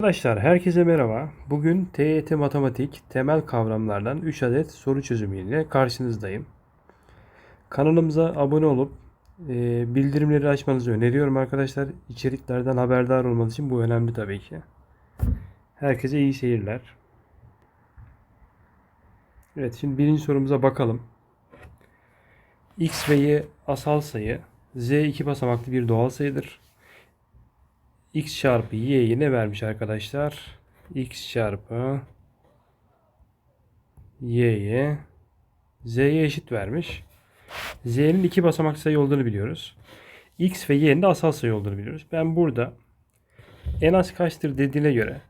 Arkadaşlar herkese merhaba. Bugün TYT Matematik temel kavramlardan 3 adet soru çözümüyle karşınızdayım. Kanalımıza abone olup e, bildirimleri açmanızı öneriyorum arkadaşlar. İçeriklerden haberdar olmanız için bu önemli tabii ki. Herkese iyi seyirler. Evet şimdi birinci sorumuza bakalım. X ve Y asal sayı. Z iki basamaklı bir doğal sayıdır x çarpı y'yi ne vermiş arkadaşlar? x çarpı y'ye z'ye eşit vermiş. z'nin iki basamak sayı olduğunu biliyoruz. x ve y'nin de asal sayı olduğunu biliyoruz. Ben burada en az kaçtır dediğine göre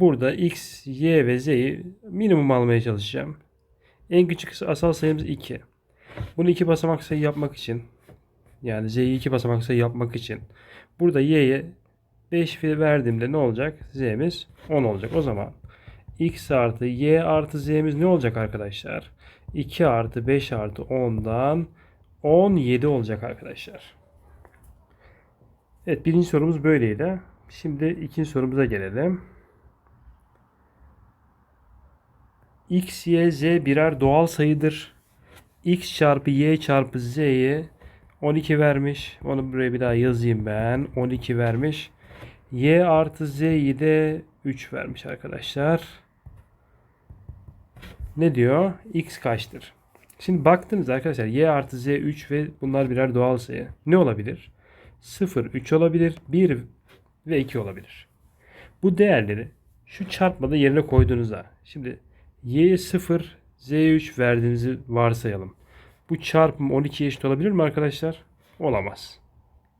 burada x, y ve z'yi minimum almaya çalışacağım. En küçük asal sayımız 2. Bunu iki basamak sayı yapmak için yani z'yi iki basamak sayı yapmak için Burada y'ye 5 verdiğimde ne olacak? z'miz 10 olacak. O zaman x artı y artı z'miz ne olacak arkadaşlar? 2 artı 5 artı 10'dan 17 olacak arkadaşlar. Evet birinci sorumuz böyleydi. Şimdi ikinci sorumuza gelelim. x, y, z birer doğal sayıdır. x çarpı y çarpı z'ye 12 vermiş. Onu buraya bir daha yazayım ben. 12 vermiş. Y artı Z'yi de 3 vermiş arkadaşlar. Ne diyor? X kaçtır? Şimdi baktınız arkadaşlar y artı z 3 ve bunlar birer doğal sayı. Ne olabilir? 0, 3 olabilir, 1 ve 2 olabilir. Bu değerleri şu çarpmada yerine koyduğunuzda şimdi y'ye 0, z'ye 3 verdiğinizi varsayalım. Bu çarpım 12'ye eşit olabilir mi arkadaşlar? Olamaz.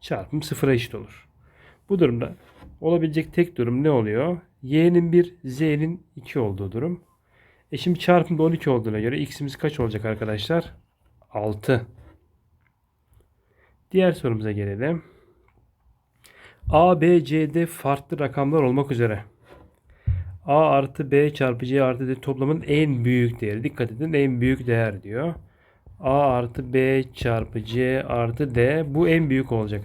Çarpım 0'a eşit olur. Bu durumda olabilecek tek durum ne oluyor? y'nin 1, z'nin 2 olduğu durum. E şimdi çarpımda 12 olduğuna göre x'imiz kaç olacak arkadaşlar? 6. Diğer sorumuza gelelim. A, B, C'de farklı rakamlar olmak üzere. A artı B çarpı C artı D toplamın en büyük değeri. Dikkat edin en büyük değer diyor. A artı B çarpı C artı D bu en büyük olacak.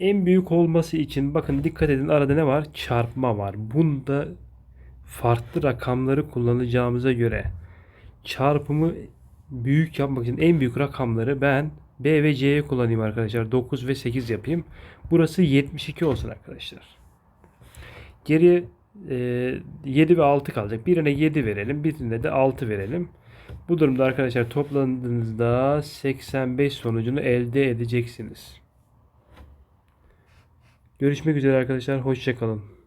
En büyük olması için bakın dikkat edin arada ne var? Çarpma var. Bunda farklı rakamları kullanacağımıza göre çarpımı büyük yapmak için en büyük rakamları ben B ve C'ye kullanayım arkadaşlar. 9 ve 8 yapayım. Burası 72 olsun arkadaşlar. Geriye e, 7 ve 6 kalacak. Birine 7 verelim. Birine de 6 verelim. Bu durumda arkadaşlar toplandığınızda 85 sonucunu elde edeceksiniz. Görüşmek üzere arkadaşlar. Hoşçakalın.